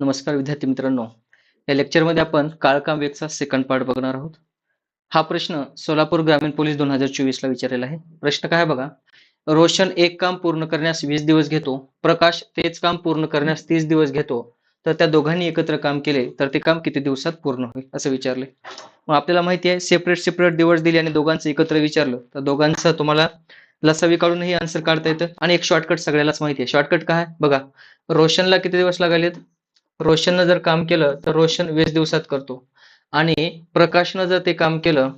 नमस्कार विद्यार्थी मित्रांनो. या लेक्चरमध्ये आपण काळकाम वेगचा सेकंड पार्ट बघणार आहोत. हा प्रश्न सोलापूर ग्रामीण पोलीस दोन हजार चोवीस ला विचारलेला आहे. प्रश्न काय बघा? रोशन एक काम पूर्ण करण्यास वीस दिवस घेतो. प्रकाश तेच काम पूर्ण करण्यास तीस दिवस घेतो. तर त्या दोघांनी एकत्र काम केले तर ते काम किती दिवसात पूर्ण होईल? असं विचारले. मग आपल्याला माहिती आहे सेपरेट सेपरेट दिवस दिले आणि दोघांचं एकत्र विचारलं. तर दोघांचं तुम्हाला लसावी काढूनही आन्सर काढता येतं. आणि एक शॉर्टकट सगळ्यालाच माहिती आहे. शॉर्टकट काय? बघा. रोशनला किती दिवस लागलेत? रोशननं जर काम केलं तर रोशन वीस दिवसात करतो. आणि प्रकाशनं जर ते काम केलं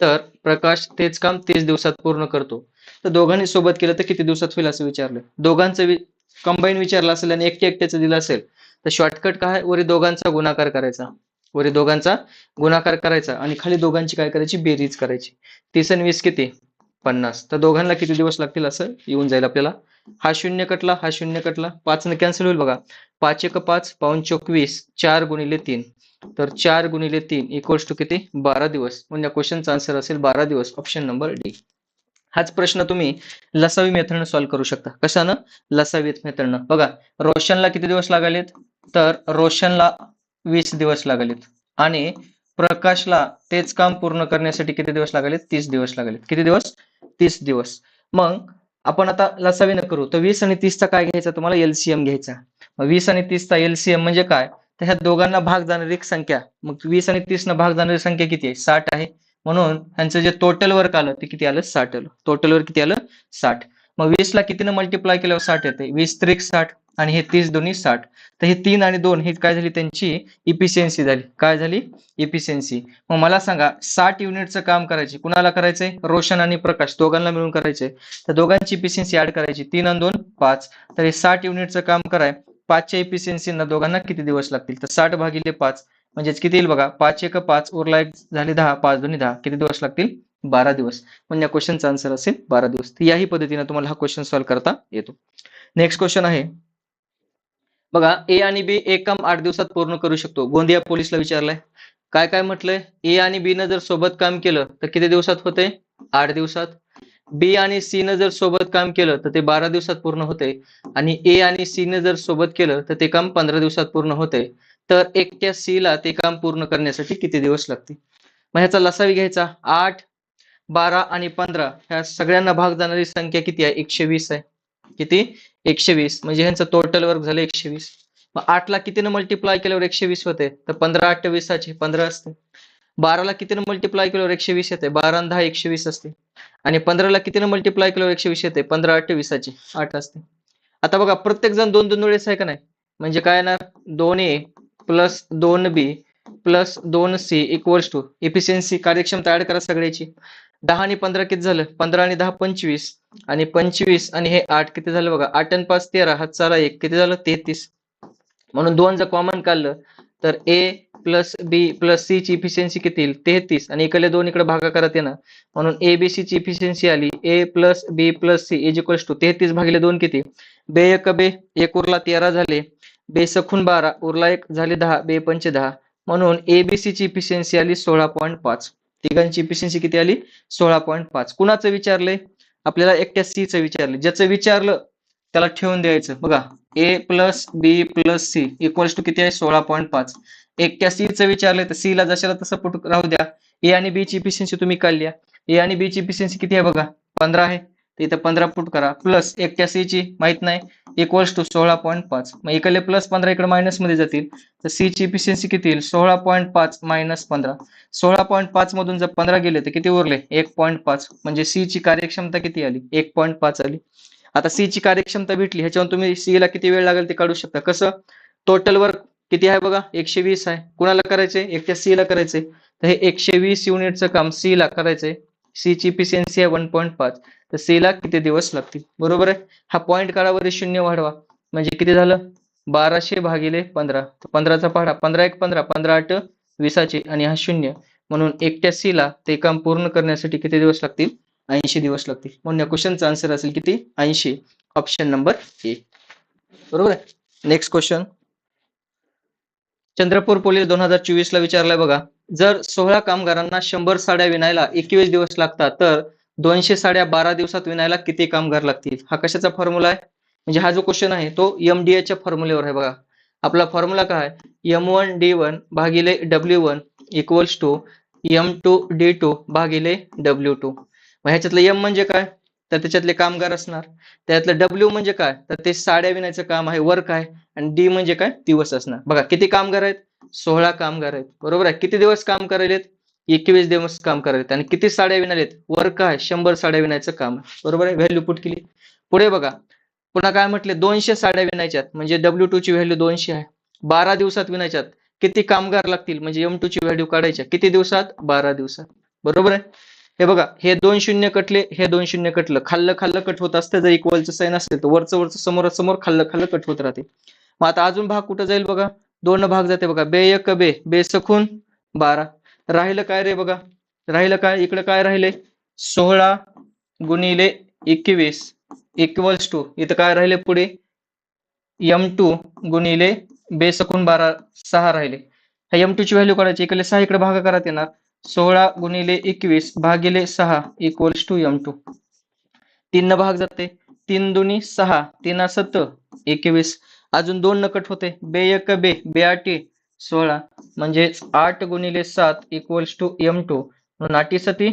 तर प्रकाश तेच काम तीस दिवसात पूर्ण करतो. तर दोघांनी सोबत केलं तर किती दिवसात होईल असं विचारलं. दोघांचं कंबाईन विचारलं असेल आणि एकटे एकट्याचं दिलं असेल तर शॉर्टकट काय? वरी दोघांचा गुणाकार करायचा. वरी दोघांचा गुणाकार करायचा आणि खाली दोघांची काय करायची? बेरीज करायची. तीस आणि वीस किती? पन्नास. तर दोघांना किती दिवस लागतील असं येऊन जाईल आपल्याला. हा शून्य कटला हा शून्य कटला. पाच न कॅन्सल होईल बघा. पाच एक पाच पाऊन चोवीस चार गुणिले तीन. तर चार गुणिले तीन इक्वल्स टू किती? बारा दिवस. म्हणजे क्वेश्चनचा आन्सर असेल बारा दिवस. ऑप्शन नंबर डी हाच प्रश्न तुम्ही लसावी मेथडनं सॉल्व्ह करू शकता. कशानं? लसावी मेथडनं. बघा रोशनला किती दिवस लागलेत? तर रोशनला वीस दिवस लागलेत. आणि प्रकाशला तेच काम पूर्ण करण्यासाठी किती दिवस लागलेत? तीस दिवस लागलेत. किती दिवस? तीस दिवस. मग आपण आता लसावी न करू. तर वीस आणि तीसचा काय घ्यायचा? तुम्हाला एलसीएम घ्यायचा. वीस आणि तीसचा एलसीएम म्हणजे काय? तर ह्या दोघांना भाग जाणारी एक संख्या. मग वीस आणि तीस न भाग जाणारी संख्या किती आहे? साठ आहे. म्हणून ह्यांचं जे टोटल वर्क आलं ते किती आलं? साठ आलं. टोटल किती आलं? साठ. मग वीस ला कितीनं मल्टिप्लाय केल्यावर साठ येते? वीस त्रिक साठ आणि हे तीस दोन्ही साठ. तर हे तीन आणि दोन ही काय झाली त्यांची? इफिशियन्सी झाली. काय झाली? इफिशियन्सी मग मला सांगा साठ युनिटचं काम करायचे कुणाला करायचंय? रोशन आणि प्रकाश दोघांना मिळून करायचे. तर दोघांची इफिशियन्सी ऍड करायची तीन आणि दोन पाच. तर हे साठ युनिटचं काम कराय पाचच्या इफिशियन्सीना दोघांना किती दिवस लागतील? तर साठ भागिले पाच म्हणजेच किती येईल बघा? पाच एक पाच उरला एक झाले दहा पाच दोन्ही दहा किती दिवस लागतील? बारा दिवस. म्हणजे या क्वेश्चनचा आन्सर असेल बारा दिवस. याही पद्धतीने तुम्हाला हा क्वेश्चन सॉल्व्ह करता येतो. नेक्स्ट क्वेश्चन आहे. बघा ए आणि बी एक काम आठ दिवसात पूर्ण करू शकतो. गोंदिया पोलीसला विचारलंय. काय काय म्हटलंय? ए आणि बी न जर सोबत काम केलं तर किती दिवसात होते? आठ दिवसात. बी आणि सी न जर सोबत काम केलं तर ते बारा दिवसात पूर्ण होते. आणि ए आणि सी न जर सोबत केलं तर ते काम पंधरा दिवसात पूर्ण होते. तर एकट्या सी ला ते काम पूर्ण करण्यासाठी किती दिवस लागतील? मग ह्याचा लसावी घ्यायचा. आठ बारा आणि पंधरा ह्या सगळ्यांना भाग जाणारी संख्या किती आहे? एकशे वीस आहे. किती? एकशे वीस. म्हणजे ह्यांचं टोटल वर्क झालं एकशे वीस. मग आठला कितीनं मल्टिप्लाय केल्यावर एकशे वीस होते? तर पंधरा अठ्ठावीसाचे पंधरा असते. बाराला कितीनं मल्टिप्लाय केल्यावर एकशे वीस येते? बारा दहा एकशे वीस असते. आणि पंधराला कितीनं मल्टिप्लाय केल्यावर एकशे वीस येते? पंधरा अठ्ठावीसाची आठ असते. आता बघा प्रत्येक जण दोन दोन वेळेस आहे का नाही? म्हणजे काय ना दोन ए प्लस दोन बी प्लस दोन सी इक्वल्स टू इफिशियन्सी कार्यक्षमता ऍड करा सगळ्याची. दहा आणि पंधरा किती झालं? पंधरा आणि दहा पंचवीस. आणि पंचवीस आणि हे आठ किती झालं बघा? आठ आणि पाच तेरा हात चाला एक. किती झालं? तेहतीस. म्हणून दोन जर कॉमन काढलं तर A plus B plus C ची इफिशियन्सी किती येईल? तेहतीस. आणि इकडे दोन इकडे भागाकारात येणार म्हणून ए बी सी ची इफिशियन्सी आली. A plus B plus C is equals to तेहतीस भागिले दोन किती? बे एक बे. एक उरला तेरा झाले. बे सखून बारा. उरला एक झाले दहा. बे पंच दहा. म्हणून ए बी सी ची इफिशियन्सी आली सोळा पॉईंट पाच. तिघांची इफिशियन्सी किती आली? सोळा पॉईंट पाच. कुणाचं विचारलंय आपल्याला एकट्या सी चं विचारलं. ज्याचं विचारलं त्याला ठेवून द्यायचं. बघा A plus B plus C equals to किती आहे? सोळा पॉईंट पाच. एकट्या सी चं विचारलंय तर सी ला जशाला तसं पुट राहू द्या. ए आणि बी ची इफिशियन्सी तुम्ही काढली ए आणि बी ची इफिशियन्सी किती आहे बघा? पंधरा आहे. तर इथं पंधरा पुट करा. प्लस एकट्या सी ची माहीत नाही. इक्वल्स टू सोळा पॉईंट पाच. मग इकडे प्लस पंधरा इकडे मायनसमध्ये जातील. तर सी ची इफिशियन्सी किती येईल? सोळा पॉईंट पाच मायनस पंधरा. सोळा पॉईंट पाच मधून जर पंधरा गेले तर किती उरले? एक पॉईंट पाच. म्हणजे सी ची कार्यक्षमता किती आली? एक पॉईंट पाच आली. आता सी ची कार्यक्षमता भेटली ह्याच्यावर तुम्ही सी ला किती वेळ लागेल ते काढू शकता. कसं? टोटल वर्क किती आहे बघा? एकशे वीस आहे. कुणाला करायचंय? एकट्या सी ला करायचंय. तर हे एकशे वीस युनिटचं काम सी ला करायचंय. सी ची इफिशियन्सी आहे वन पॉईंट पाच. तर सी ला किती दिवस लागतील? बरोबर आहे? हा पॉईंट काढावर शून्य वाढवा. म्हणजे किती झालं? बाराशे भागिले पंधरा. तर पंधराचा पाडा. पंधरा एक पंधरा. पंधरा आठ वीसाचे. आणि हा शून्य. म्हणून एकट्या सी ला ते काम पूर्ण करण्यासाठी किती दिवस लागतील? ऐंशी दिवस लागतील. म्हणून या क्वेश्चनचा आन्सर असेल किती? ऐंशी. ऑप्शन नंबर ए बरोबर आहे? नेक्स्ट क्वेश्चन चंद्रपूर पोलीस दोन हजार चोवीस ला विचारलाय बघा. जर सोळा कामगारांना शंभर साड्या विणायला एकवीस दिवस लागतात तर दोनशे साड्या बारा दिवसात विणायला किती कामगार लागतील? हा कशाचा फॉर्म्युला आहे? म्हणजे हा जो क्वेश्चन आहे तो एमडीएच्या फॉर्म्युलेवर आहे बघा. आपला फॉर्म्युला काय? एम वन डी वन भागिले W one equals to M two D two भागिले डब्ल्यू टू मग ह्याच्यातलं एम म्हणजे काय? तर त्याच्यातले कामगार असणार. त्यातलं डब्ल्यू म्हणजे काय? तर ते साड्या विण्याचं काम आहे वर्क आहे. आणि डी म्हणजे काय? दिवस असणार. बघा किती कामगार आहेत? सोळा कामगार आहेत. बरोबर आहे? किती दिवस काम करायलेत? एकवीस दिवस काम करायलेत. आणि किती साड्या विणालेत वर्क आहे. शंभर साड्या विणायचं काम आहे. बरोबर आहे? व्हॅल्यू पुट केली. पुढे बघा. पुन्हा काय म्हटले? दोनशे साड्या विणायच्यात. म्हणजे डब्ल्यू टू ची व्हॅल्यू दोनशे आहे. बारा दिवसात विणायच्यात. किती कामगार लागतील? म्हणजे एम टू ची व्हॅल्यू काढायच्या. किती दिवसात? बारा दिवसात. बरोबर आहे? हे बघा हे दोन शून्य कटले हे दोन शून्य कटलं. खाल्लं खाल्लं कट होत असतं जर इक्वलचं साईन असेल तर वरचं वरचं समोर समोर खाल्लं खाल्लं कट होत राहते. मग आता अजून भाग कुठं जाईल बघा? दोन भाग जाते बघा. बे एक बे. बे सखून बारा. राहिलं काय रे बघा? राहिलं काय? इकडं काय राहिले? सोळा गुणिले एकवीस. इक्वल्स टू इथं काय राहिले पुढे? एम टू गुणिले बेसकून बारा सहा राहिले. ह्या एम टू ची व्हॅल्यू काढायची. इकडे सहा इकडे भागा करत येणार. सोळा गुणिले एकवीस भागिले सहा इक्वल्स टू एम टू तीन न भाग जाते. तीन दुनी सहा तीन सत एकवीस. अजून दोन नकट होते. बे एक बे बे आटी सोळा म्हणजे आठ गुणिले सात इक्वल्स टू एम टू म्हणून आठी सती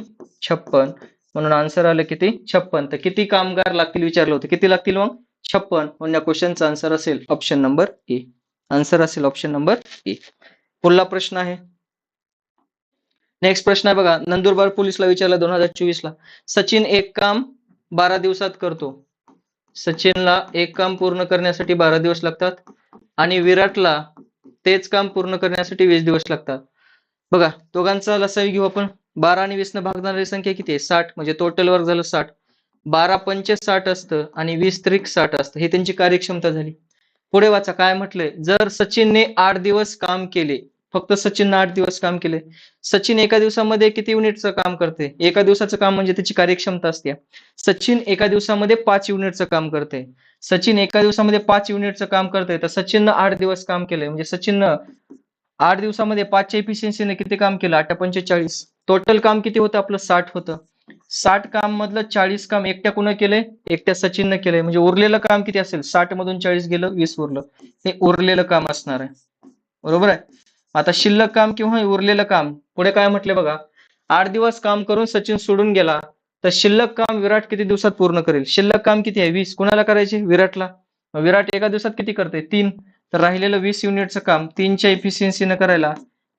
छप्पन. म्हणून आन्सर आलं किती? छप्पन. तर किती कामगार लागतील विचारलं होतं. किती लागतील मग? छप्पन. म्हणून या क्वेश्चनचा आन्सर असेल ऑप्शन नंबर ए आन्सर असेल ऑप्शन नंबर ए पुढला प्रश्न आहे. नेक्स्ट प्रश्न आहे बघा. नंदुरबार पोलीसला विचारला दोन हजार चोवीस ला सचिन एक काम बारा दिवसात करतो. सचिनला एक काम पूर्ण करण्यासाठी बारा दिवस लागतात. आणि विराटला तेच काम पूर्ण करण्यासाठी वीस दिवस लागतात. बघा दोघांचा लसावी घेऊ आपण. बारा आणि वीस न भागणारी संख्या किती आहे? साठ. म्हणजे टोटल वर्क झालं साठ. बारा पंच साठ असतं आणि वीस त्रिक साठ असतं. हे त्यांची कार्यक्षमता झाली. पुढे वाचा. काय म्हटलंय? जर सचिनने आठ दिवस काम केले फक्त सचिन आठ दिवस काम केले. सचिन एका दिवसामध्ये किती युनिटचं काम करते? एका दिवसाचं काम म्हणजे त्याची कार्यक्षमता असते. सचिन एका दिवसामध्ये पाच युनिटचं काम करते. सचिन एका दिवसामध्ये पाच युनिटचं काम करते. तर सचिननं आठ दिवस काम केलंय म्हणजे सचिननं आठ दिवसामध्ये पाचच्या एफिशियन्सीने किती काम केलं? आठ पंचेचाळीस. टोटल काम किती होतं? आपलं साठ होतं. साठ काम मधलं चाळीस काम एकट्या कुणं केलंय एकट्या सचिननं केलंय म्हणजे उरलेलं काम किती असेल? साठ मधून चाळीस गेलं वीस उरलं. हे उरलेलं काम असणार आहे. बरोबर आहे? आता शिल्लक काम किंवा उरलेलं काम पुढे काय म्हटले बघा? आठ दिवस काम करून सचिन सोडून गेला तर शिल्लक काम विराट किती दिवसात पूर्ण करेल? शिल्लक काम किती आहे? वीस. कुणाला करायचे? विराटला. विराट एका दिवसात किती करते? तीन. तर राहिलेलं वीस युनिटचं काम तीनच्या एफिशियन्सीनं करायला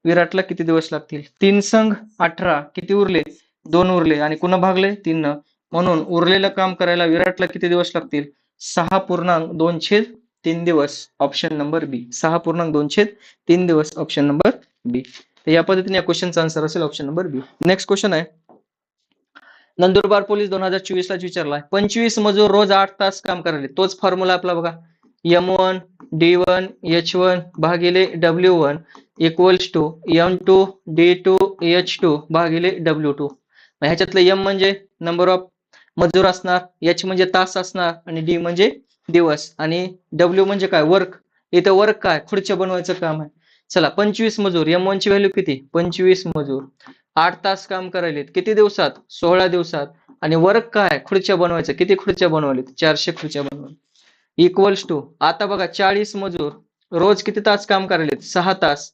विराटला किती दिवस लागतील? तीन संघ अठरा. किती उरले? दोन उरले. आणि कुणा भागले? तीन म्हणून उरलेलं काम करायला विराटला किती दिवस लागतील? सहा पूर्णांक दोन छेद तीन दिवस ऑप्शन नंबर बी सहा पूर्णांक दोनशे तीन दिवस ऑप्शन नंबर बी तर या पद्धतीने या क्वेश्चनचा आन्सर असेल option number B next question आहे. नंदुरबार पोलीस दोन हजार चोवीस लाच विचारलाय. पंचवीस मजूर रोज आठ तास काम करायले. तोच फॉर्म्युला आपला बघा. M one D one H one भागिले W one equals to M two D two H two भागिले डब्ल्यू टू ह्याच्यातलं एम म्हणजे नंबर ऑफ मजूर असणार एच म्हणजे तास असणार आणि डी म्हणजे दिवस. आणि डब्ल्यू म्हणजे काय? वर्क इथं वर्क काय? खुर्च्या बनवायचं काम आहे. चला पंचवीस मजूर. एम वन ची व्हॅल्यू किती? पंचवीस मजूर. आठ तास काम करायलेत. किती दिवसात? सोळा दिवसात. आणि वर्क काय? खुर्च्या बनवायचं. किती खुर्च्या बनवलेत? चारशे खुर्च्या बनवल्या इक्वल्स टू आता बघा चाळीस मजूर रोज किती तास काम करायलेत? सहा तास.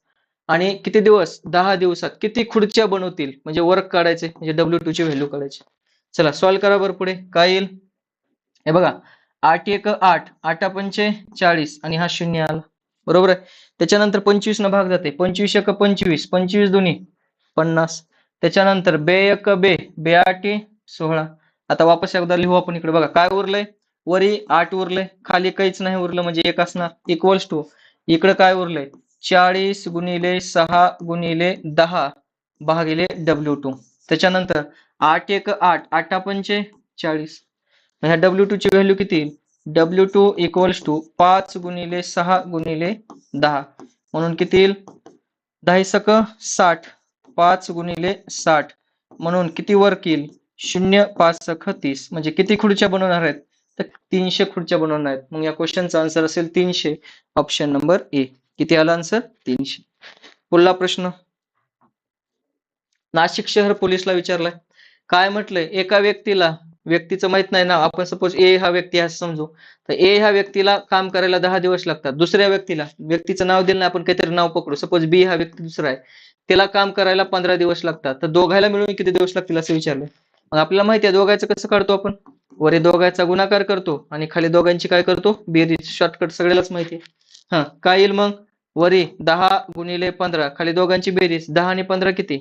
आणि किती दिवस? दहा दिवसात. किती खुर्च्या बनवतील? म्हणजे वर्क काढायचे. म्हणजे डब्ल्यू टू ची व्हॅल्यू काढायची. चला सॉल्व्ह करा बरं पुढे. काय येईल? हे बघा. आठ एक आठ आठ पंचे चाळीस आणि हा शून्य आला. बरोबर आहे? त्याच्यानंतर पंचवीस न भाग जाते. पंचवीस एक पंचवीस पंचवीस दोन्ही पन्नास. त्याच्यानंतर बे एक बे बे आठ सोळा. आता वापस एकदा लिहू आपण इकडे. बघा काय उरलंय? वरी आठ उरलंय. खाली काहीच नाही उरलं म्हणजे एक असणार. इक्वल्स टू इकडे काय उरलंय? चाळीस गुणिले सहा गुणिले दहा भागिले डब्ल्यू टू. त्याच्यानंतर आठ एक आठ आठ पंचे चाळीस. ह्या डब्ल्यू टू ची व्हॅल्यू किती? डब्ल्यू टू इक्वल्स टू पाच गुणिले सहा गुणिले दहा. म्हणून किती येईल? दहा सक साठ. पाच गुणिले साठ. म्हणून किती वर्क येईल? शून्य पाच सख तीस. म्हणजे किती खुर्च्या बनवणार आहेत? तर तीनशे खुर्च्या बनवणार आहेत. मग या क्वेश्चनचा आन्सर असेल तीनशे. ऑप्शन नंबर ए किती आला आन्सर तीनशे. पुढला प्रश्न. नाशिक शहर पोलीसला विचारलाय. काय म्हटलंय? एका व्यक्तीला व्यक्तीचं माहीत नाही ना. आपण सपोज ए हा व्यक्ती असं समजू. तर ए ह्या व्यक्तीला काम करायला दहा दिवस लागतात. दुसऱ्या व्यक्तीला व्यक्तीचं नाव दिलं ना आपण काहीतरी नाव पकडू. सपोज बी हा व्यक्ती दुसरा आहे. त्याला काम करायला पंधरा दिवस लागतात. तर दोघायला मिळून किती दिवस लागतील असं विचारलं? मग आपल्याला माहिती आहे दोघायचं कसं काढतो आपण? वरी दोघांचा गुणाकार करतो आणि खाली दोघांची काय करतो? बेरीज. शॉर्टकट सगळ्यालाच माहिती आहे. हा काय येईल मग? वरी दहा गुणिले पंधरा. खाली दोघांची बेरीज. दहा आणि पंधरा किती?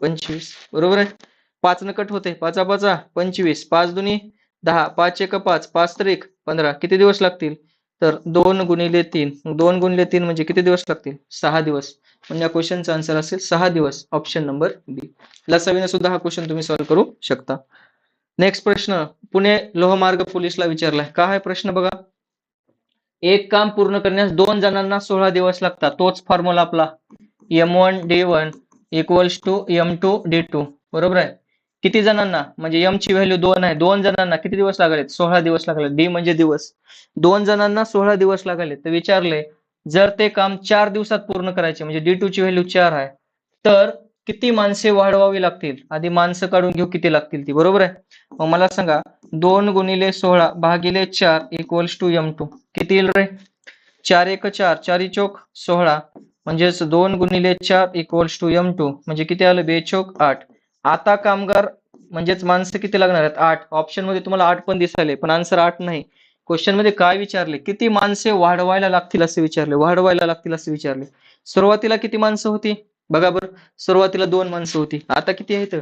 पंचवीस. बरोबर आहे? पाच न कट होते. पाचा पाचा पंचवीस. पाच दुनी दहा. पाच एक पाच. पाच तर पंधरा. किती दिवस लागतील? तर दोन गुणिले तीन. दोन गुणिले तीन म्हणजे किती दिवस लागतील? सहा दिवस. म्हणजे या क्वेश्चनचा आन्सर असेल सहा दिवस. ऑप्शन नंबर बी लसावीने सुद्धा हा क्वेश्चन तुम्ही सॉल्व्ह करू शकता. नेक्स्ट प्रश्न. पुणे लोहमार्ग पोलीसला विचारलाय. का आहे प्रश्न बघा? एक काम पूर्ण करण्यास दोन जणांना सोळा दिवस लागतात. तोच फॉर्म्युला आपला. M one D one equals to M two D two बरोबर आहे? किती जणांना? म्हणजे एम ची व्हॅल्यू दोन आहे. दोन जणांना किती दिवस लागले सोळा दिवस लागले डी म्हणजे दिवस. दोन जणांना सोळा दिवस लागले तर विचारले जर ते काम चार दिवसात पूर्ण करायचे म्हणजे डी टू ची व्हॅल्यू चार आहे तर किती माणसे वाढवावी लागतील? आधी माणसं काढून घेऊ किती लागतील ती. बरोबर आहे? मग मला सांगा दोन गुणिले सोळा भागिले चार इक्वल्स टू एम टू किती येईल रे? चार एक चार. चारी चोक सोळा. म्हणजेच दोन गुणिले चार इक्वल्स टू एम टू म्हणजे किती आलं? बेचोक आठ. आता कामगार म्हणजेच माणसं किती लागणार आहेत? आठ. ऑप्शनमध्ये तुम्हाला आठ पण दिसायले पण आन्सर आठ नाही. क्वेश्चनमध्ये काय विचारले? किती माणसे वाढवायला लागतील असे विचारले? वाढवायला लागतील असे विचारले. सुरुवातीला किती माणसं होती? बघा बरं. सुरुवातीला दोन माणसं होती. आता किती आहेत?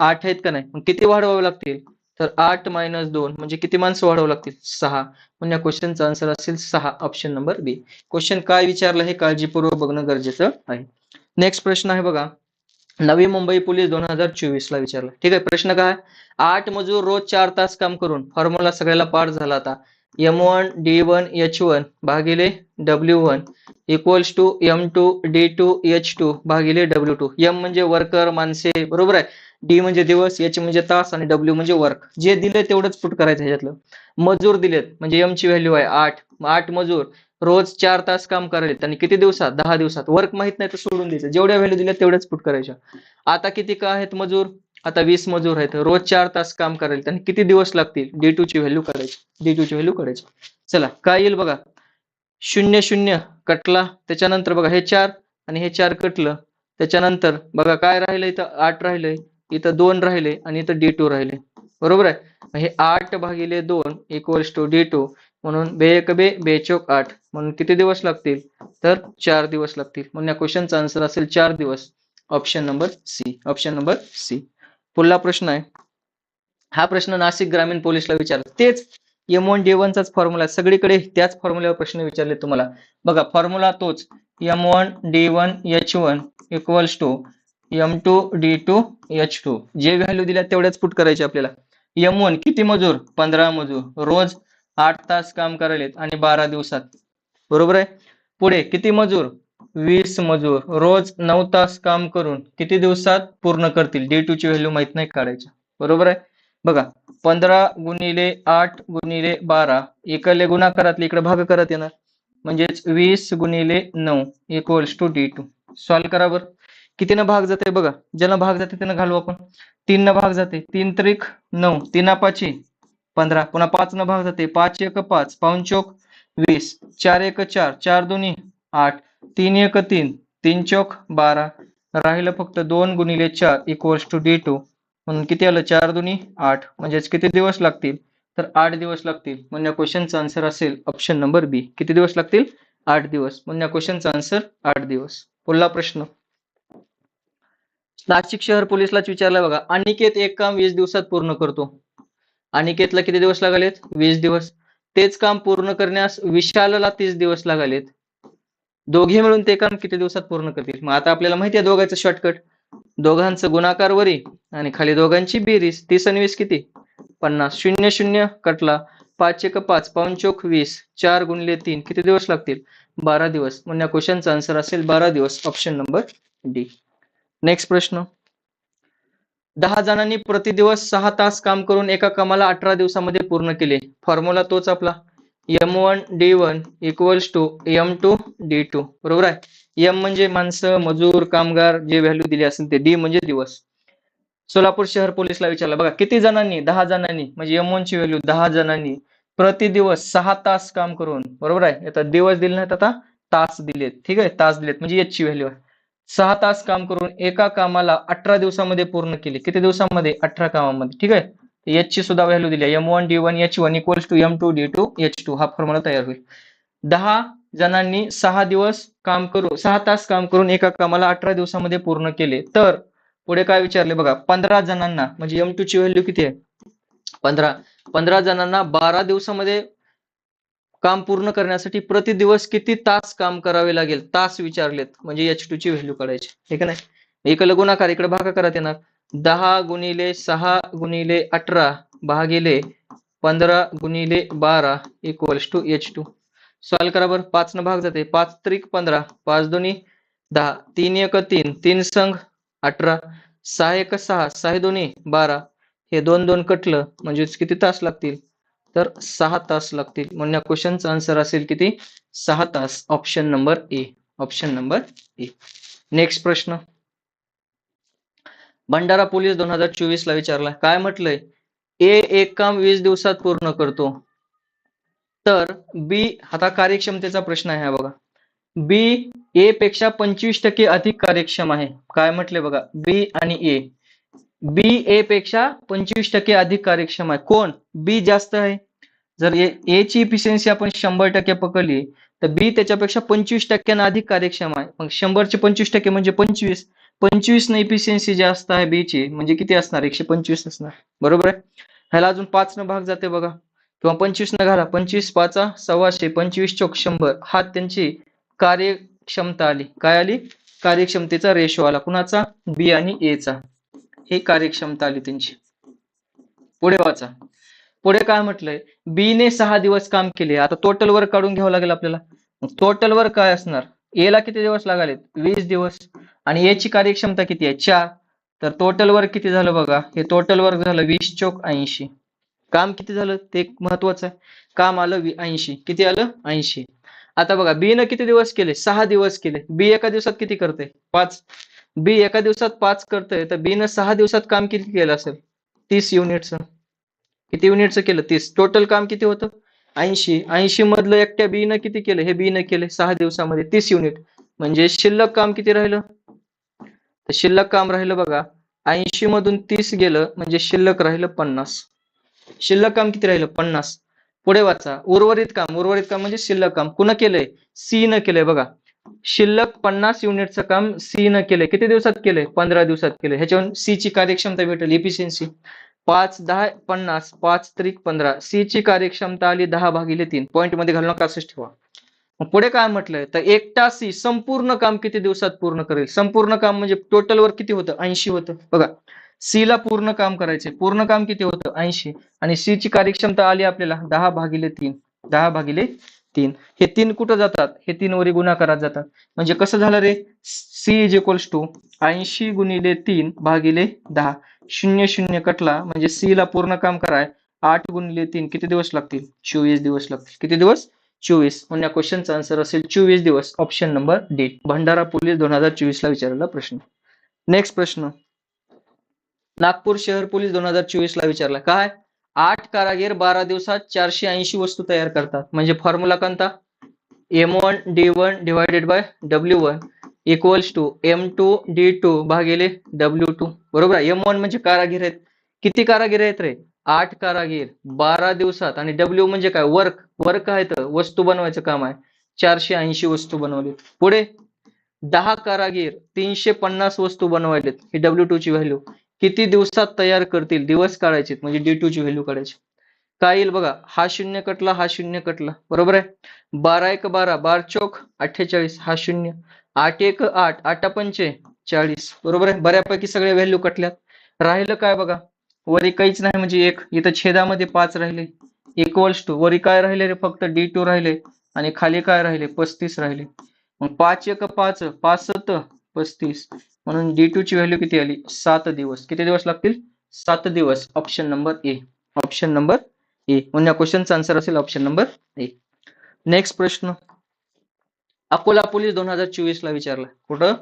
आठ आहेत का नाही? मग किती वाढवावे लागतील? तर आठ मायनस दोन म्हणजे किती माणसं वाढवावं लागतील? सहा. म्हणजे या क्वेश्चनचा आन्सर असेल सहा. ऑप्शन नंबर बी क्वेश्चन काय विचारलं हे काळजीपूर्वक बघणं गरजेचं आहे. नेक्स्ट प्रश्न आहे बघा. नवी मुंबई पोलीस दोन हजार चोवीस ला विचारला. ठीक आहे प्रश्न काय? आठ मजूर रोज चार तास काम करून फॉर्म्युला सगळ्याला पाठ झाला आता. M one D one H one भागिले W one equals to M two D two H two भागिले डब्ल्यू टू एम म्हणजे वर्कर माणसे बरोबर आहे? डी म्हणजे दिवस एच म्हणजे तास आणि डब्ल्यू म्हणजे वर्क जे दिले तेवढंच पुट करायचं ह्याच्यातलं. मजूर दिलेत म्हणजे एम ची व्हॅल्यू आहे आठ. आठ मजूर रोज चार तास काम करायचे आणि किती दिवसात? दहा दिवसात. वर्क माहीत नाही तर सोडून द्यायचं. जेवढ्या व्हॅल्यू दिल्या तेवढ्याच पुट करायच्या. आता किती का आहेत मजूर? आता वीस मजूर आहेत. रोज चार तास काम करायला आणि किती दिवस लागतील? डी टू ची व्हॅल्यू काढायची. डी टू ची व्हॅल्यू काढायची. चला काय येईल बघा? शून्य शून्य कटला. त्याच्यानंतर बघा हे चार आणि हे चार कटलं. त्याच्यानंतर बघा काय राहिलं इथं? आठ राहिलंय. इथं दोन राहिले आणि इथं डी टू राहिले. बरोबर आहे? हे आठ भागिले दोन इक्वल्स टू डी टू म्हणून बे एक बे बेचोक आठ. म्हणून किती दिवस लागतील? तर चार दिवस लागतील. म्हणून या क्वेश्चनचा आन्सर असेल चार दिवस. Option number C option number C पुढला प्रश्न आहे. हा प्रश्न नाशिक ग्रामीण पोलीसला विचारला तेच एम वन डी वनचाच फॉर्म्युला सगळीकडे त्याच फॉर्म्युल्यावर प्रश्न विचारले तुम्हाला. बघा फॉर्म्युला तोच. M one D one H one equals to M two D two H two जे व्हॅल्यू दिल्या तेवढ्याच पुट करायचे आपल्याला. एम वन किती मजूर? पंधरा मजूर. रोज आठ तास काम करायलेत आणि बारा दिवसात. बरोबर आहे? पुढे किती मजूर? वीस मजूर. रोज नऊ तास काम करून किती दिवसात पूर्ण करतील? डी टू ची व्हॅल्यू माहीत नाही काढायची. बरोबर आहे? बघा पंधरा गुणिले आठ गुणिले बारा इकडले गुणाकारातले इकडे भाग करत येणार. म्हणजेच वीस गुणिले नऊ equals to D two solve करा बरं. कितीनं भाग जाते बघा. ज्यांना भाग जाते त्यानं घालू आपण. तीन न भाग जाते. तीन त्रिक नऊ. तीन पाची पंधरा. पुन्हा पाच न भाग जाते पाच एक पाच. पाऊन चोक वीस. चार एक चार. चार दोन्ही आठ. तीन एक तीन. तीन चौक बारा. राहिलं फक्त दोन गुणिले चार इक्वल्स टू डी टू म्हणून किती आलं? चार दोन्ही आठ. म्हणजेच किती दिवस लागतील? तर आठ दिवस लागतील. म्हणजे क्वेश्चनचा आन्सर असेल ऑप्शन नंबर बी किती दिवस लागतील? आठ दिवस. म्हणजे क्वेश्चनचा आन्सर आठ दिवस. पुढला प्रश्न. नाशिक शहर पोलिसलाच विचारलं बघा. अनिकेत एक काम वीस दिवसात पूर्ण करतो. अनिकेतला किती दिवस लागलेत? वीस दिवस. तेच काम पूर्ण करण्यास विशालला तीस दिवस लागलेत. दोघे मिळून ते काम किती दिवसात पूर्ण करतील? मग आता आपल्याला माहिती आहे दोघांचं शॉर्टकट दोघांचं गुणाकार वरी आणि खाली दोघांची बेरीज. तीस आणि वीस किती? पन्नास. शून्य शून्य कटला. पाच एक पाच. पाऊन चोख वीस. चार गुणले तीन. किती दिवस लागतील? बारा दिवस. म्हणजे क्वेश्चनचा आन्सर असेल बारा दिवस. ऑप्शन नंबर डी नेक्स्ट प्रश्न. दहा जणांनी प्रति दिवस सहा तास काम करून एका कामाला अठरा दिवसामध्ये पूर्ण केले. फॉर्म्युला तोच आपला. M one D one equals to M two D two बरोबर आहे? एम म्हणजे माणसं मजूर कामगार जे व्हॅल्यू दिली असेल ते. डी म्हणजे दिवस. सोलापूर शहर पोलीसला विचारलं बघा किती जणांनी दहा जणांनी म्हणजे एम ची व्हॅल्यू दहा जणांनी प्रति दिवस सहा तास काम करून बरोबर आहे? आता दिवस दिले नाहीत आता तास दिलेत. ठीक आहे? तास दिलेत. म्हणजे याची व्हॅल्यू आहे. सहा तास काम करून एका कामाला अठरा दिवसामध्ये पूर्ण केले. किती दिवसामध्ये? अठरा कामामध्ये. ठीक आहे? याची सुद्धा व्हॅल्यू दिली M one D one H one equals to M two D two H two हा फॉर्म्युला तयार होईल. दहा जणांनी सहा दिवस काम करून सहा तास काम करून एका कामाला अठरा दिवसामध्ये पूर्ण केले. तर पुढे काय विचारले बघा? पंधरा जणांना म्हणजे एम टू ची व्हॅल्यू किती आहे? पंधरा. पंधरा जणांना बारा दिवसामध्ये काम पूर्ण करण्यासाठी प्रति दिवस किती तास काम करावे लागेल? तास विचारलेत. म्हणजे एच टू ची व्हॅल्यू काढायची. ठीक आहे नाही इकडे गुणाकार इकडे भागाकारात येणार. दहा गुणिले सहा गुणिले अठरा भागिले पंधरा गुणिले बारा equals to H two solve करा बरं. पाच न भाग जाते. पाच त्रिक पंधरा. पाच दोन्ही दहा. तीन एक तीन. तीन संघ अठरा. सहा एक सहा. सहा दोन्ही बारा. हे दोन दोन कटलं. म्हणजेच किती तास लागतील? तर सहा तास लागतील. म्हणून या क्वेश्चनचा आन्सर असेल किती? सहा तास. Option number A option number A next प्रश्न. भंडारा पोलीस दोन हजार चोवीस ला विचारला काय म्हटलंय? ए एक काम वीस दिवसात पूर्ण करतो. तर बी आता कार्यक्षमतेचा प्रश्न आहे हा बघा. बी ए पेक्षा पंचवीस टक्के अधिक कार्यक्षम आहे. काय म्हटले बघा? बी आणि ए बी ए पेक्षा पंचवीस टक्के अधिक कार्यक्षम आहे. कोण? बी जास्त आहे. जर ए ची इफिशियन्सी आपण शंभर टक्के पकडली तर बी त्याच्यापेक्षा पंचवीस टक्क्यानं अधिक कार्यक्षम आहे. मग शंभरचे पंचवीस टक्के म्हणजे पंचवीस. पंचवीस न इफिशियन्सी जास्त आहे बी ची म्हणजे किती असणार? एकशे पंचवीस असणार. बरोबर आहे? ह्याला अजून पाच न भाग जाते बघा. किंवा पंचवीस न घाला. पंचवीस पाचा सव्वाशे पंचवीस चौक शंभर. हा त्यांची कार्यक्षमता आली. काय आली? कार्यक्षमतेचा रेशो आला. कुणाचा? बी आणि ए चा. हे कार्यक्षमता आली त्यांची. पुढे वाचा. पुढे काय म्हटलंय? बी ने सहा दिवस काम केले. आता टोटल वर्क काढून घ्यावं लागेल आपल्याला. टोटल वर्क काय असणार? ए ला किती दिवस लागलेत? वीस दिवस. आणि ए ची कार्यक्षमता किती आहे? चार. तर टोटल वर्क किती झालं बघा? हे टोटल वर्क झालं वीस चौक ऐंशी. काम किती झालं? ते एक महत्वाचं आहे. काम आलं ऐंशी. किती आलं? ऐंशी. आता बघा बी न किती दिवस केले? सहा दिवस केले. बी एका दिवसात किती करते पाच. बी एका दिवसात पाच करते तर बी न सहा दिवसात काम किती केलं असेल? तीस युनिटचं किती युनिटचं केलं? तीस. टोटल काम किती होतं? ऐंशी. ऐंशी मधलं एकट्या बी न किती केलं? हे बी न केले. सहा दिवसामध्ये तीस युनिट म्हणजे शिल्लक काम किती राहिलं? तर शिल्लक काम राहिलं बघा. ऐंशी मधून तीस गेलं म्हणजे शिल्लक राहिलं पन्नास. शिल्लक काम किती राहिलं? पन्नास. पुढे वाचा. उर्वरित काम. उर्वरित काम म्हणजे शिल्लक काम. कुण केलंय? सी न केलंय बघा. शिल्लक पन्नास युनिटचं काम सी न केलंय. किती दिवसात केलंय? पंधरा दिवसात केलंय. ह्याच्यावर सी ची कार्यक्षमता भेटेल. इफिशियन्सी पाच दहा पन्नास पाच त्रिक पंधरा सी ची कार्यक्षमता आली दहा भागिले तीन. पॉईंटमध्ये घालून नका असंच ठेवा. मग पुढे काय म्हटलंय? तर एकटा सी संपूर्ण काम किती दिवसात पूर्ण करेल? संपूर्ण काम म्हणजे टोटल वर किती होतं? ऐंशी होतं. बघा सी ला पूर्ण काम करायचे पूर्ण काम किती होतं? ऐंशी. आणि सी ची कार्यक्षमता आली आपल्याला दहा भागिले तीन. दहा भागिले तीन. हे तीन कुठं जातात? हे तीन वरी गुणाकारात जातात. म्हणजे कसं झालं रे? सी इज इक्वल्स टू ऐंशी गुणिले तीन भागिले दहा. शून्य शून्य कटला म्हणजे सी ला पूर्ण काम कराय आठ गुणिले तीन किती दिवस लागतील? चोवीस दिवस लागतील. किती दिवस? चोवीस. म्हणजे या क्वेश्चनचा आन्सर असेल चोवीस दिवस. Option number D Bhandara police दोन हजार चोवीस ला विचारलेला प्रश्न. नेक्स्ट प्रश्न. नागपूर शहर पोलीस दोन हजार चोवीस ला विचारला. काय? आठ कारागीर बारा दिवसात चारशे ऐंशी वस्तू तयार करतात. म्हणजे फॉर्म्युला कोणता? M one D one divided by W one equals to M two D two भागिले डब्ल्यू टू बरोबर एम वन म्हणजे कारागीर आहेत. किती कारागीर आहेत रे? आठ कारागीर बारा दिवसात. आणि डब्ल्यू म्हणजे काय? वर्क वर्क आहे तर वस्तू बनवायचं काम आहे. चारशे ऐंशी वस्तू बनवली पुढे? दहा कारागीर तीनशे पन्नास वस्तू बनवायलेत. ही डब्ल्यू टू ची व्हॅल्यू किती दिवसात तयार करतील? दिवस काढायचे म्हणजे डी टू ची व्हॅल्यू काढायची. काय येईल बघा? हा शून्य कटला हा शून्य कटला. बरोबर आहे? बारा एक बारा बार चौक अठ्ठेचाळीस हा शून्य. आठ एक आठ आठ पंचे चाळीस. बरोबर आहे? बऱ्यापैकी सगळे व्हॅल्यू कटल्यात. राहिलं काय बघा? वरी काहीच नाही म्हणजे एक. इथं छेदामध्ये पाच राहिले. इक्वल्स टू वरी काय राहिले रे फक्त? डी टू राहिले. आणि खाली काय राहिले? पस्तीस राहिले. मग पाच एक पाच पाच सत पस्तीस. म्हणून डी टू ची व्हॅल्यू किती आली? सात दिवस. किती दिवस लागतील? सात दिवस. Option number A option number A म्हणून या क्वेश्चनचा आन्सर असेल ऑप्शन नंबर ए नेक्स्ट प्रश्न. अकोला पोलीस दोन हजार चोवीस ला विचारला. कुठं?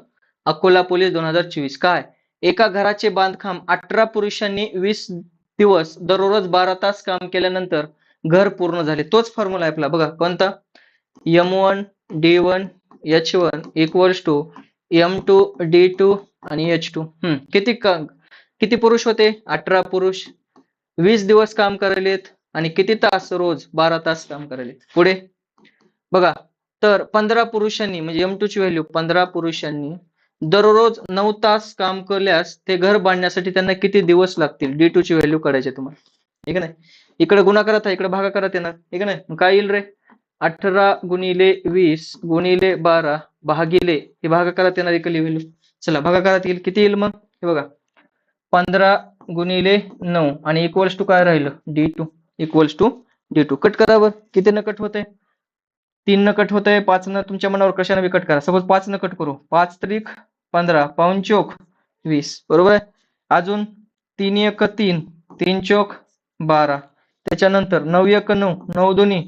अकोला पोलीस दोन हजार चोवीस. काय? एका घराचे बांधकाम अठरा पुरुषांनी वीस दिवस दररोज बारा तास काम केल्यानंतर घर पूर्ण झाले. तोच फॉर्म्युला आहे आपला. बघा कोणता? M one D one H one equals to M two D two आणि एच टू हम्म किती किती पुरुष होते? अठरा पुरुष. वीस दिवस काम करायलेत आणि किती तास रोज? बारा तास काम करायलेत. पुढे. बघा तर पंधरा पुरुषांनी म्हणजे एम टू ची व्हॅल्यू पंधरा पुरुषांनी दररोज नऊ तास काम केल्यास ते घर बांधण्यासाठी त्यांना किती दिवस लागतील? डी टू ची व्हॅल्यू काढायची तुम्हाला. ठीक आहे इकडे गुणाकारात आहे इकडे भागा करत येणार. ठीक आहे ना काय येईल रे? अठरा गुणिले वीस गुणिले बारा भागिले हे भागा करत येणार इकडली व्हॅल्यू चला भागा करत येईल. किती येईल मग? हे बघा. पंधरा गुणिले नऊ आणि इक्वल्स टू काय राहिलं? D two equals to D two cut करावं किती न कट होतंय? तीन न कट होतंय पाच न तुमच्या मनावर कशाने बी कट करा. सपोज पाच न कट करू. पाच त्रिक पंधरा पाऊन चोक वीस. बरोबर आहे? अजून तीन एक तीन तीन चोक बारा. त्याच्यानंतर नऊ एक नऊ नऊ दोन्ही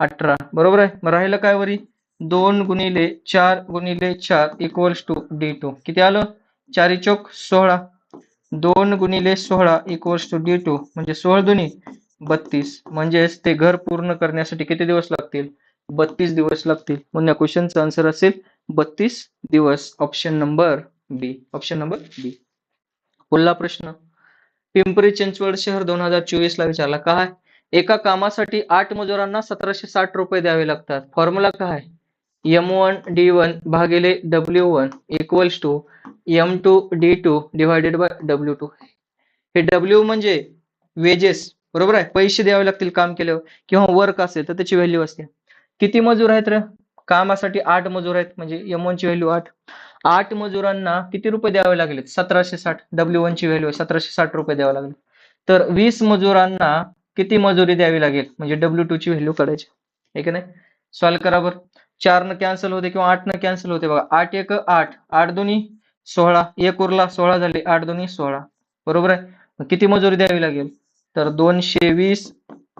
अठरा. बरोबर आहे? मग राहिलं काय वरी? दोन गुणिले चार गुणिले चार इक्वल्स टू डी टू किती आलं? चारी चोक सोळा. दोन गुणिले सोळा इक्वल्स टू डी टू म्हणजे सोळा दोन्ही बत्तीस. म्हणजेच ते घर पूर्ण करण्यासाठी किती दिवस लागतील? बत्तीस दिवस लागतील. म्हणून या क्वेश्चनचा आन्सर असेल बत्तीस दिवस option number B option number B पुढला प्रश्न. पिंपरी चिंचवड शहर दोन हजार चोवीस ला विचारला काय? एका कामासाठी आठ मजुरांना सतराशे साठ रुपये द्यावे लागतात. फॉर्म्युला काय? एम वन डी वन भागिले W one equals to M two D two divided by W two हे डब्ल्यू म्हणजे वेजेस बरोबर आहे? पैसे द्यावे लागतील काम केल्यावर. किंवा वर्क असेल तर त्याची व्हॅल्यू असते. किती मजूर आहेत रे? कामासाठी आठ मजूर आहेत म्हणजे एम वन ची व्हॅल्यू आठ. आठ मजुरांना किती रुपये द्यावे लागले? सतराशे साठ. डब्ल्यू वन ची व्हॅल्यू सतराशे साठ रुपये द्यावे लागले. तर वीस मजुरांना किती मजुरी द्यावी लागेल? म्हणजे डब्ल्यू टू ची व्हॅल्यू काढायची. आहे की नाही? सॉल्व्ह करा बरं. चार न कॅन्सल होते किंवा आठ न कॅन्सल होते बघा. आठ एक आठ. आठ दोन्ही सोळा. एक उरला सोळा झाले. आठ दोन्ही सोळा. बरोबर आहे? किती मजुरी द्यावी लागेल? तर दोनशे वीस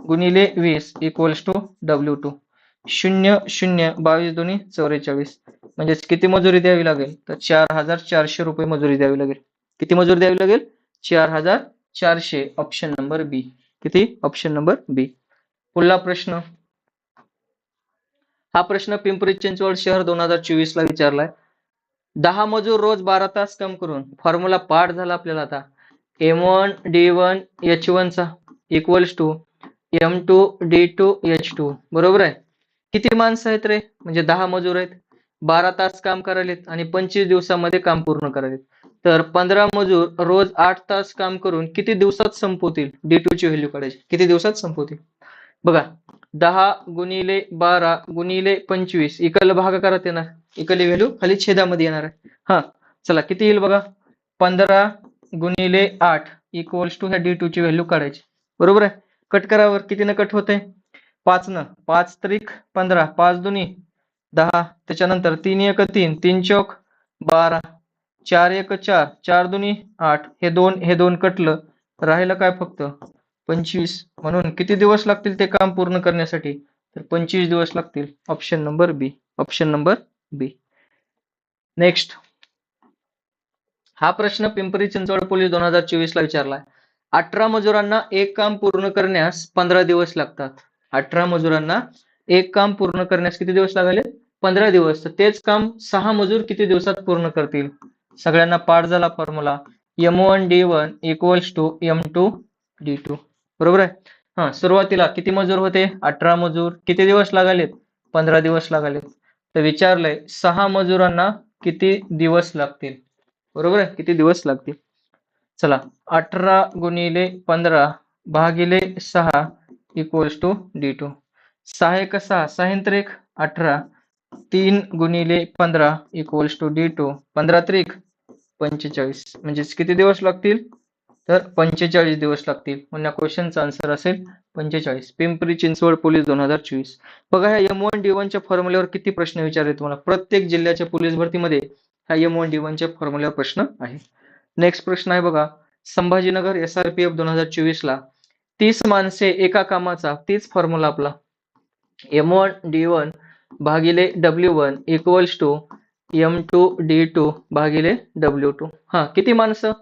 गुणिले वीस इक्वल्स टू डब्ल्यू टू शून्य शून्य बावीस दोन्ही चौवेचाळीस म्हणजेच किती मजुरी द्यावी लागेल? तर चार हजार चारशे रुपये मजुरी द्यावी लागेल. किती मजुरी द्यावी लागेल? चार हजार चारशे. ऑप्शन नंबर बी किती? ऑप्शन नंबर बी पुढला प्रश्न. हा प्रश्न पिंपरी चिंचवड शहर दोन हजार चोवीस ला विचारलाय. दहा मजूर रोज बारा तास काम करून फॉर्म्युला पाठ झाला आपल्याला आता. M one D one H one चा equals to M two D two H two बरोबर आहे? किती माणसं आहेत रे? म्हणजे दहा मजूर आहेत. बारा तास काम करायलेत आणि पंचवीस दिवसामध्ये काम पूर्ण करायलेत. तर पंधरा मजूर रोज आठ तास काम करून किती दिवसात संपवतील? डी टू ची व्हॅल्यू काढायची. किती दिवसात संपवतील? बघा दहा गुणिले बारा गुणिले पंचवीस इकडलं भागाकारात येणार. इकडली व्हॅल्यू खाली छेदामध्ये येणार आहे. हा चला किती येईल बघा? पंधरा गुणिले आठ इक्वल्स टू ह्या डी टू ची व्हॅल्यू काढायची. बरोबर आहे? कट करावर किती न कट होते पाच न पाच त्रिक पंधरा पाच दुनी दहा त्याच्यानंतर तीन एक तीन तीन चौक बारा चार एक चार चार दोन्ही आठ हे दोन हे दोन कटलं राहिलं काय फक्त? पंचवीस. म्हणून किती दिवस लागतील ते काम पूर्ण करण्यासाठी? तर पंचवीस दिवस लागतील. Option number B option number B next हा प्रश्न पिंपरी चिंचवड पोलीस दोन हजार चोवीस ला विचारलाय. अठरा मजुरांना एक काम पूर्ण करण्यास पंधरा दिवस लागतात. अठरा मजुरांना एक काम पूर्ण करण्यास किती दिवस लागले? पंधरा दिवस. तर तेच काम सहा मजूर किती दिवसात पूर्ण करतील? सगळ्यांना पाठ झाला formula M one D one equals to M two D two बरोबर आहे? हा सुरुवातीला किती मजूर होते? अठरा मजूर. किती दिवस लागलेत? पंधरा दिवस लागलेत. तर विचारलंय सहा मजुरांना किती दिवस लागतील? बरोबर आहे? किती दिवस लागतील? चला अठरा गुणिले पंधरा भागिले सहा इक्वल्स टू डी टू सहा एक सहा सहा एक अठरा. तीन गुणिले पंधरा इक्वल्स टू डी टू पंधरा त्रिक पंचेचाळीस. म्हणजेच किती दिवस लागतील? तर पंचेचाळीस दिवस लागतील. म्हणून या क्वेश्चनचा आन्सर असेल पंचेचाळीस. पिंपरी चिंचवड पोलीस दोन हजार चोवीस. बघा ह्या एम वन डी वनच्या फॉर्म्युल्यावर किती प्रश्न विचारले तुम्हाला? प्रत्येक जिल्ह्याच्या पोलीस भरतीमध्ये ह्या एम वन डी वनच्या फॉर्म्युल्यावर प्रश्न आहे. नेक्स्ट प्रश्न आहे बघा. Sambhajinagar S R P F दोन हजार चोवीस ला तीस माणसे एका कामाचा तीच फॉर्म्युला आपला. एम वन डी वन भागिले W one equals to M two D two भागिले डब्ल्यू टू हा किती माणसं?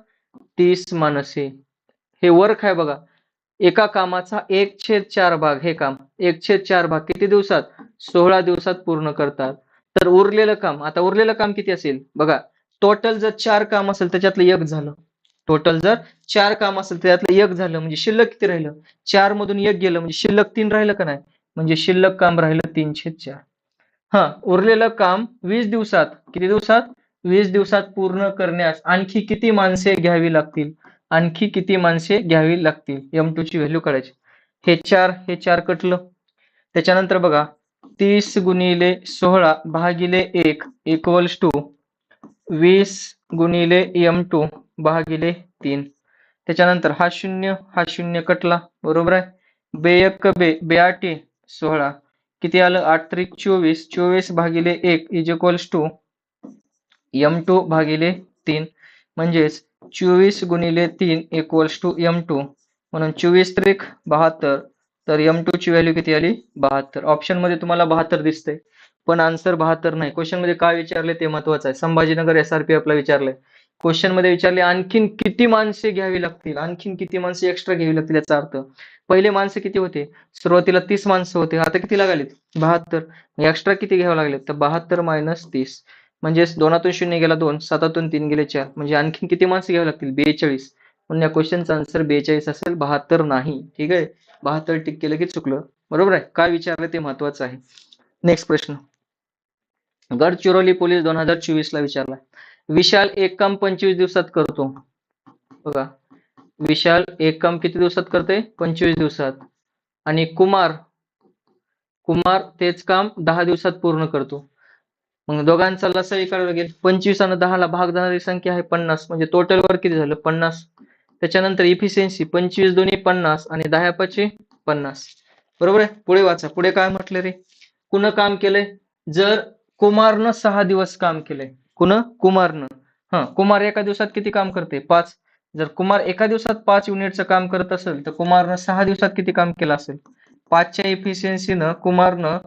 तीस माणसे. हे वर्क आहे बघा. एका कामाचा एक छेद चार भाग हे काम. एक छेद चार भाग किती दिवसात? सोळा दिवसात पूर्ण करतात. तर उरलेलं काम आता उरलेलं काम किती असेल? बघा टोटल जर चार काम असेल त्याच्यातलं एक झालं. टोटल जर चार काम असेल तर त्यातलं एक झालं म्हणजे शिल्लक किती राहिलं? चार मधून एक गेलं म्हणजे शिल्लक तीन राहिलं का नाही? म्हणजे शिल्लक काम राहिलं तीनशे चार. हा उरलेलं काम वीस दिवसात किती दिवसात? वीस दिवसात पूर्ण करण्यास आणखी किती माणसे घ्यावी लागतील? आणखी किती माणसे घ्यावी लागतील? एम टू ची व्हॅल्यू काढायची. हे चार हे चार कटलं. त्याच्यानंतर बघा तीस गुणिले सोळा भागिले एक इक्वल्स टू वीस गुणिले एम टू भागिले तीन. त्याच्यानंतर हा शून्य हा शून्य कटला. बरोबर आहे? बे एक बे बे आठे सोळा. किती आलं? आठ त्रिक चोवीस. चोवीस भागिले एक is equals to M two भागिले तीन. म्हणजेच चोवीस गुणिले तीन इक्वल्स टू एम टू म्हणून चोवीस त्रिक बहात्तर. तर एम टू ची व्हॅल्यू किती आली? बहात्तर. ऑप्शनमध्ये तुम्हाला बहात्तर दिसतंय. पण आन्सर बहात्तर नाही. क्वेश्चनमध्ये काय विचारले ते महत्वाचं आहे. संभाजीनगर एसआरपी आपला विचारलंय. क्वेश्चनमध्ये विचारले आणखीन किती माणसे घ्यावी लागतील? आणखीन किती माणसे एक्स्ट्रा घ्यावी लागतील याचा अर्थ? पहिले माणसे किती होते? सुरुवातीला तीस माणसं होते. आता किती लागालीत बहात्तर. एक्स्ट्रा किती घ्यावं लागले तर बहात्तर मायनस तीस. म्हणजेच दोनातून शून्य गेला दोन सातातून तीन गेले चार. म्हणजे आणखीन किती माणसे घ्यावी लागतील? बेचाळीस. म्हणून या क्वेश्चनचा आन्सर बेचाळीस असेल बहात्तर नाही. ठीक आहे? बहात्तर टिक केलं की चुकलं. बरोबर आहे? काय विचारलं ते महत्वाचं आहे. नेक्स्ट प्रश्न. गडचिरोली पोलीस दोन हजार चोवीस ला विचारला. विशाल एक काम पंचवीस दिवसात करतो. बघा. विशाल एक काम किती दिवसात करते? पंचवीस दिवसात. आणि कुमार कुमार तेच काम दहा दिवसात पूर्ण करतो. मग दोघांचा लसाई काढावा लागेल पंचवीस आणि दहाला भाग जाणारी संख्या आहे पन्नास. म्हणजे टोटल वर किती झालं? पन्नास. त्याच्यानंतर इफिशियन्सी पंचवीस दोन्ही पन्नास आणि दहा पाचशे पन्नास. बरोबर आहे? पुढे वाचा. पुढे काय म्हटलं रे? कुण काम केलंय? जर कुमारनं सहा दिवस काम केलंय. कुण कुमारनं. हा कुमार एका दिवसात किती काम करते? पाच. जर कुमार एका दिवसात पाच युनिटचं काम करत असेल तर कुमारनं सहा दिवसात किती काम केलं असेल? पाचच्या इफिशियन्सीनं कुमारनं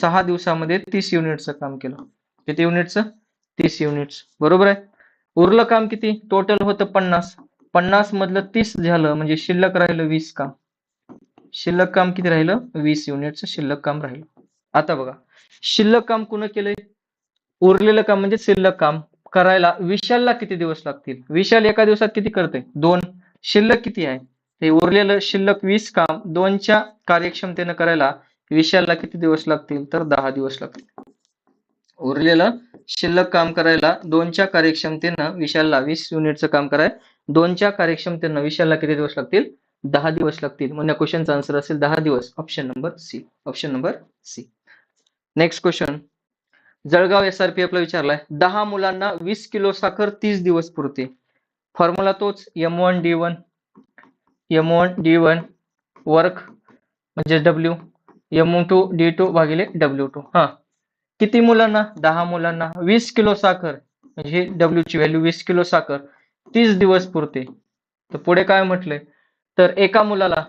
सहा दिवसामध्ये तीस युनिटचं काम केलं. किती युनिटचं? तीस युनिट्स. बरोबर आहे? उरलं काम किती? टोटल होतं पन्नास. पन्नास मधलं तीस झालं म्हणजे शिल्लक राहिलं वीस काम. शिल्लक काम किती राहिलं? वीस युनिटचं शिल्लक काम राहिलं. आता बघा. शिल्लक काम कुणं केलंय? उरलेलं काम म्हणजे शिल्लक काम करायला विशालला किती दिवस लागतील? विशाल एका दिवसात किती करते दोन. शिल्लक किती आहे? हे उरलेलं शिल्लक वीस काम दोनच्या कार्यक्षमतेनं करायला विशालला किती दिवस लागतील? तर दहा दिवस लागतील. उरलेलं शिल्लक काम करायला दोनच्या कार्यक्षमतेनं विशालला वीस युनिटचं काम कराय दोनच्या कार्यक्षमतेनं विशालला किती दिवस लागतील? दहा दिवस लागतील. म्हणजे क्वेश्चनचा आन्सर असेल दहा दिवस. Option number C option number C next question Jalgaon SRPF ला विचारलाय. दहा मुलांना वीस किलो साखर तीस दिवस पुरते. फॉर्म्युला तोच. M one D one M one D one work म्हणजे W M two D two भागिले डब्ल्यू टू हा. किती मुलांना? दहा मुलांना वीस किलो साखर म्हणजे डब्ल्यू ची व्हॅल्यू वीस किलो साखर तीस दिवस पुरते. तर पुढे काय म्हटलंय? तर एका मुलाला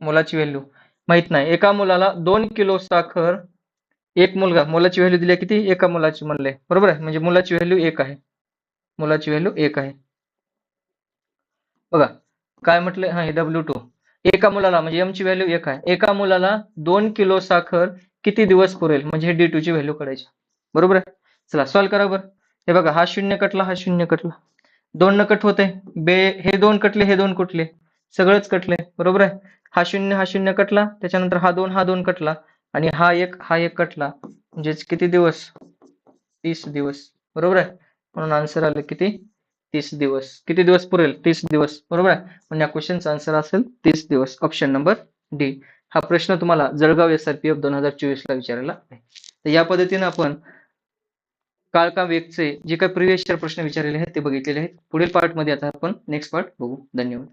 मुलाची व्हॅल्यू माहीत नाही. एका मुलाला दोन किलो साखर एक मुलगा मुलाची व्हॅल्यू दिली किती? एका मुलाची म्हणले. बरोबर आहे? म्हणजे मुलाची व्हॅल्यू एक आहे. मुलाची व्हॅल्यू एक आहे. बघा काय म्हटलं? हा डब्ल्यू टू एका मुलाला म्हणजे एम ची व्हॅल्यू एक आहे. एका मुलाला दोन किलो साखर किती दिवस पुरेल? म्हणजे डी टू ची व्हॅल्यू काढायची. बरोबर आहे? चला सॉल्व्ह करा बरं. हे बघा हा शून्य कटला हा शून्य कटला. दोन न कट होते. बे हे दोन कटले हे दोन कुठले? सगळंच कटले. बरोबर आहे? हा शून्य हा शून्य कटला. त्याच्यानंतर हा दोन हा दोन कटला. आणि हा एक हा एक कटला. म्हणजेच किती दिवस? तीस दिवस. बरोबर आहे? म्हणून आन्सर आलं किती? तीस दिवस. किती दिवस पुरेल? तीस दिवस. बरोबर आहे? म्हणजे या क्वेश्चनचा आन्सर असेल तीस दिवस. ऑप्शन नंबर डी हा प्रश्न तुम्हाला Jalgaon S R P F दोन हजार चोवीस ला विचारलेला आहे. तर या पद्धतीने आपण काळका वेगचे जे काही प्रिव्हियस प्रश्न विचारलेले आहेत ते बघितलेले आहेत. पुढील पार्टमध्ये आता आपण नेक्स्ट पार्ट बघू. धन्यवाद.